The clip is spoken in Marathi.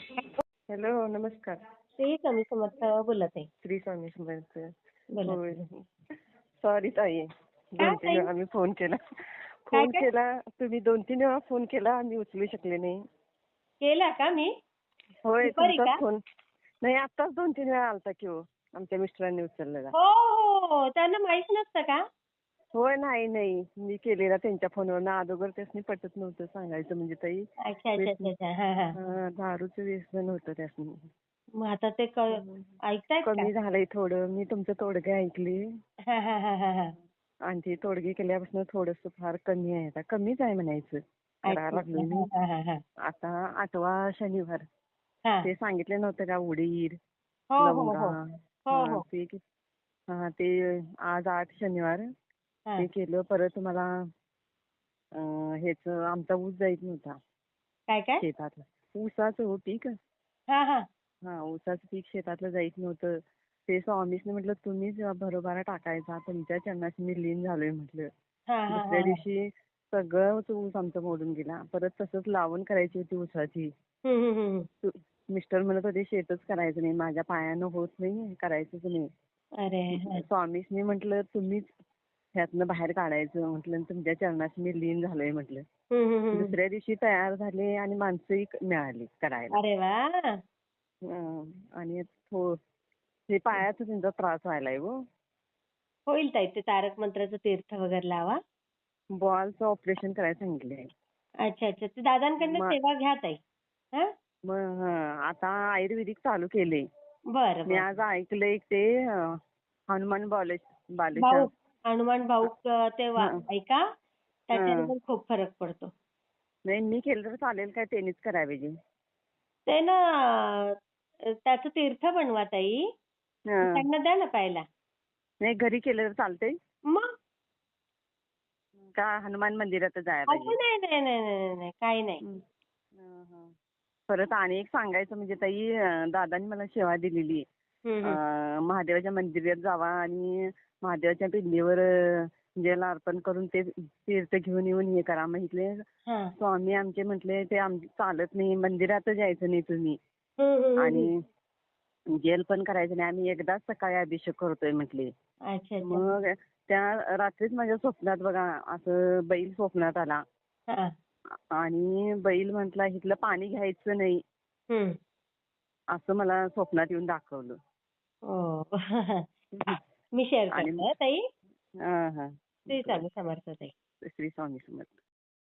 हॅलो नमस्कार. श्री स्वामी समर्थ बोलत आहे. श्री स्वामी समर्थ सॉरी ताई. दोन तीन? वेळा मी फोन केला. फोन? केला. तुम्ही दोन तीन वेळा फोन केला. आम्ही उचलू शकले नाही. केला का मी? होय तुमचा? फोन. नाही आताच दोन तीन वेळा आलता की हो. आमच्या मिस्टरांनी उचललेला. हो हो. त्यांना माहीत नसतं का? होय नाही नाही. मी केलेला त्यांच्या फोनवर अगोदर त्यासनी पटत नव्हतं सांगायचं म्हणजे ताई. दारूचं व्यसन होतं त्यासनी. मग आता ते ऐकतायत का? कमी झालंय थोडं. मी तुमचं तोडगे ऐकले. आणि ते तोडगे केल्यापासून थोडस फार कमी आहे. आता कमीच आहे म्हणायचं. करायला लागलो मी. आता आठवा शनिवार. हा. ते सांगितले नव्हतं का उडीद हो हो लवंगा? हो हो हा, हो ते आज आठ शनिवार. ते केलं परत मला हेच आमचा ऊस जायत नव्हता. काय काय? शेतातला. ऊसाचं हो पीक. हा हा. हा ऊसाचं पीक शेतातलं जायत नव्हतं. ते स्वामीसने म्हटलं तुम्हीच बरोबर टाकायचा तुमच्या चरणाशी मी लीन झालोय म्हटलं. हा हा दुसऱ्या हा दिवशी सगळं ऊस आमचा मोडून गेला. परत तसंच लावण करायची होती ऊसाची. हम्म, हम्म, हम्म. तु- मिस्टर म्हणत होते शेतच करायचं नाही माझ्या पायानं होत नाही करायचंच नाही. अरे. स्वामीसनी म्हटलं तुम्हीच ह्यातनं बाहेर काढायचं. म्हटलं तुमच्या चरणाशी मी लीन झालोय म्हटलं. दुसऱ्या दिवशी तयार झाले आणि माणसंही मिळाली करायला. अरे वा! हं. आणि हे पायाचा त्यांचा त्रास व्हायलाय हो. होईल ताई ते तारक मंत्राचं तीर्थ वगैरे लावा. बॉलचं ऑपरेशन करायला सांगितलंय अच्छा अच्छा. ते दादांकडनं सेवा घ्या ताई. हा? मग आता आयुर्वेदिक चालू केले बरं मी आज ऐकलंय ते हनुमान बाले बालेशा भाऊ हनुमान भाऊ ते. ऐका? त्याच्याने पण खूप फरक पडतो. नाही मी केलं तर चालेल काय त्यांनीच करावे ते ना त्याचं तीर्थ बनवा ताई. त्यांना द्या ना प्यायला. नाही घरी केलं तर चालतंय. मग? का हनुमान मंदिरात जायला पाहिजे? नाही नाही नाही नाही नाही काही नाही. हं. हं, हं. परत आणि एक सांगायचं म्हणजे ताई दादानी मला सेवा दिलेली. अं, महादेवाच्या मंदिरात जावा आणि महादेवाच्या पिंडीवर जल अर्पण करून ते तीर्थ घेऊन येऊन हे करा. म्हटले हा. स्वामी आमचे म्हटले ते चालत नाही मंदिरात जायचं नाही तुम्ही. आणि जेल पण करायचं नाही. आम्ही एकदाच सकाळी अभिषेक करतोय म्हटले. मग त्या रात्रीच माझ्या स्वप्नात बघा असं बैल स्वप्नात आला. आणि बैल म्हटला इथलं पाणी घ्यायचं नाही. असं मला स्वप्नात येऊन दाखवलं. हो. मी शेअर करते हं, ताई. हा हा. श्री स्वामी समर्थ ताई. श्री स्वामी समर्थ.